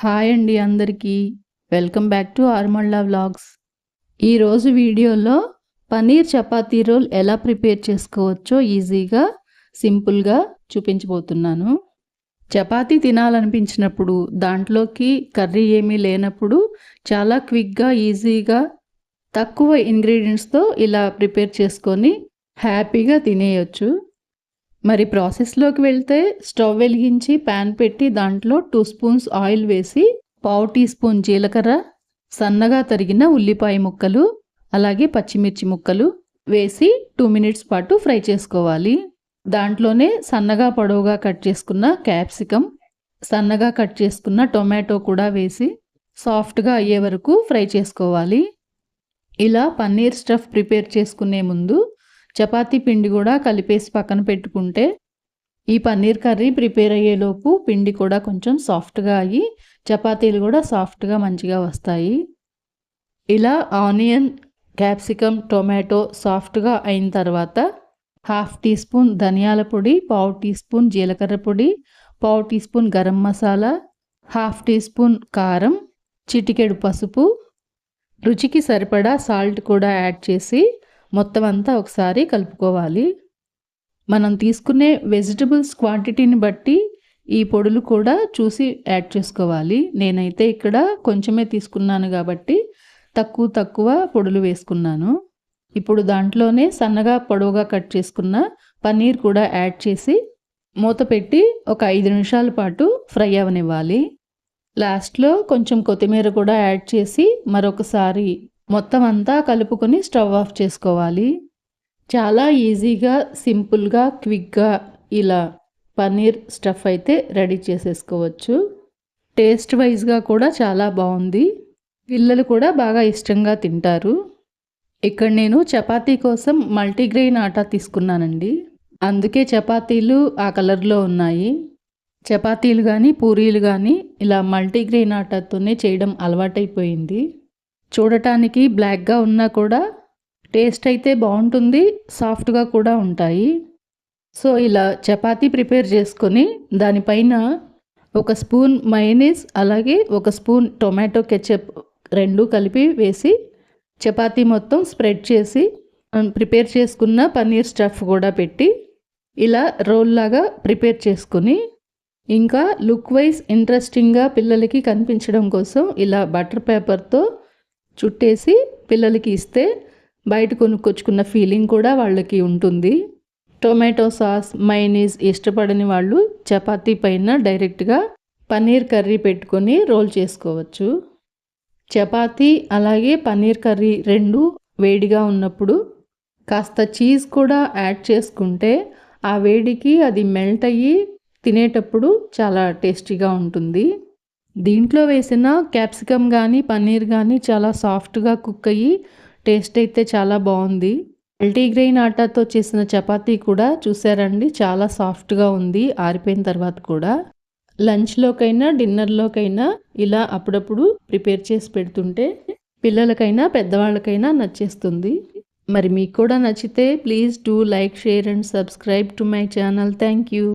Hi అండి అందరికీ. Welcome back to ఆర్మల్లా వ్లాగ్స్. ఈరోజు వీడియోలో పనీర్ చపాతీ రోల్ ఎలా ప్రిపేర్ చేసుకోవచ్చో ఈజీగా సింపుల్గా చూపించబోతున్నాను. చపాతీ తినాలనిపించినప్పుడు దాంట్లోకి కర్రీ ఏమీ లేనప్పుడు చాలా క్విక్గా ఈజీగా తక్కువ ఇంగ్రీడియంట్స్తో ఇలా ప్రిపేర్ చేసుకొని హ్యాపీగా తినేయచ్చు. మరి ప్రాసెస్లోకి వెళ్తే స్టవ్ వెలిగించి ప్యాన్ పెట్టి దాంట్లో టూ స్పూన్స్ ఆయిల్ వేసి పావు టీ స్పూన్ జీలకర్ర సన్నగా తరిగిన ఉల్లిపాయ ముక్కలు అలాగే పచ్చిమిర్చి ముక్కలు వేసి టూ మినిట్స్ పాటు ఫ్రై చేసుకోవాలి. దాంట్లోనే సన్నగా పొడవుగా కట్ చేసుకున్న క్యాప్సికమ్ సన్నగా కట్ చేసుకున్న టొమాటో కూడా వేసి సాఫ్ట్గా అయ్యే వరకు ఫ్రై చేసుకోవాలి. ఇలా పన్నీర్ స్టఫ్ ప్రిపేర్ చేసుకునే ముందు చపాతీ పిండి కూడా కలిపేసి పక్కన పెట్టుకుంటే ఈ పన్నీర్ కర్రీ ప్రిపేర్ అయ్యేలోపు పిండి కూడా కొంచెం సాఫ్ట్గా అయ్యి చపాతీలు కూడా సాఫ్ట్గా మంచిగా వస్తాయి. ఇలా ఆనియన్ క్యాప్సికమ్ టొమాటో సాఫ్ట్గా అయిన తర్వాత హాఫ్ టీ స్పూన్ ధనియాల పొడి పావు టీ స్పూన్ జీలకర్ర పొడి పావు teaspoon garam masala half teaspoon కారం చిటికెడు పసుపు రుచికి సరిపడా సాల్ట్ కూడా యాడ్ చేసి మొత్తం అంతా ఒకసారి కలుపుకోవాలి. మనం తీసుకునే వెజిటబుల్స్ క్వాంటిటీని బట్టి ఈ పొడులు కూడా చూసి యాడ్ చేసుకోవాలి. నేనైతే ఇక్కడ కొంచెమే తీసుకున్నాను కాబట్టి తక్కువ తక్కువ పొడులు వేసుకున్నాను. ఇప్పుడు దాంట్లోనే సన్నగా పొడవుగా కట్ చేసుకున్న పన్నీర్ కూడా యాడ్ చేసి మూత పెట్టి ఒక ఐదు నిమిషాల పాటు ఫ్రై అవనివ్వాలి. లాస్ట్లో కొంచెం కొత్తిమీర కూడా యాడ్ చేసి మరొకసారి మొత్తం అంతా కలుపుకొని స్టవ్ ఆఫ్ చేసుకోవాలి. చాలా ఈజీగా సింపుల్గా క్విక్గా ఇలా పన్నీర్ స్టఫ్ అయితే రెడీ చేసేసుకోవచ్చు. టేస్ట్ వైజ్గా కూడా చాలా బాగుంది. పిల్లలు కూడా బాగా ఇష్టంగా తింటారు. ఇక్కడ నేను చపాతీ కోసం మల్టీగ్రెయిన్ ఆటా తీసుకున్నానండి. అందుకే చపాతీలు ఆ కలర్లో ఉన్నాయి. చపాతీలు కానీ పూరీలు కానీ ఇలా మల్టీగ్రెయిన్ ఆటాతోనే చేయడం అలవాటైపోయింది. చూడటానికి బ్లాక్గా ఉన్నా కూడా టేస్ట్ అయితే బాగుంటుంది సాఫ్ట్గా కూడా ఉంటాయి. సో ఇలా చపాతీ ప్రిపేర్ చేసుకొని దానిపైన ఒక స్పూన్ మైనీస్ అలాగే ఒక స్పూన్ టొమాటో కెచప్ రెండు కలిపి వేసి చపాతీ మొత్తం స్ప్రెడ్ చేసి ప్రిపేర్ చేసుకున్న పన్నీర్ స్టఫ్ కూడా పెట్టి ఇలా రోల్ లాగా ప్రిపేర్ చేసుకొని ఇంకా లుక్ వైజ్ ఇంట్రెస్టింగ్గా పిల్లలకి కనిపించడం కోసం ఇలా బటర్ పేపర్తో చుట్టేసి పిల్లలకి ఇస్తే బయట కొనుక్కొచ్చుకున్న ఫీలింగ్ కూడా వాళ్ళకి ఉంటుంది. టొమాటో సాస్ మైనీస్ ఇష్టపడని వాళ్ళు చపాతీ పైన డైరెక్ట్గా పన్నీర్ కర్రీ పెట్టుకొని రోల్ చేసుకోవచ్చు. చపాతీ అలాగే పన్నీర్ కర్రీ రెండు వేడిగా ఉన్నప్పుడు కాస్త చీజ్ కూడా యాడ్ చేసుకుంటే ఆ వేడికి అది మెల్ట్ అయ్యి తినేటప్పుడు చాలా టేస్టీగా ఉంటుంది. దీంట్లో వేసిన క్యాప్సికమ్ కానీ పన్నీర్ కానీ చాలా సాఫ్ట్గా కుక్ అయ్యి టేస్ట్ అయితే చాలా బాగుంది మల్టీగ్రెయిన్ ఆటాతో చేసిన చపాతీ కూడా చూసారండి చాలా సాఫ్ట్గా ఉంది ఆరిపోయిన తర్వాత కూడా. లంచ్లోకైనా డిన్నర్లోకైనా ఇలా అప్పుడప్పుడు ప్రిపేర్ చేసి పెడుతుంటే పిల్లలకైనా పెద్దవాళ్ళకైనా నచ్చేస్తుంది. మరి మీకు కూడా నచ్చితే please do like share and subscribe to my channel. Thank you.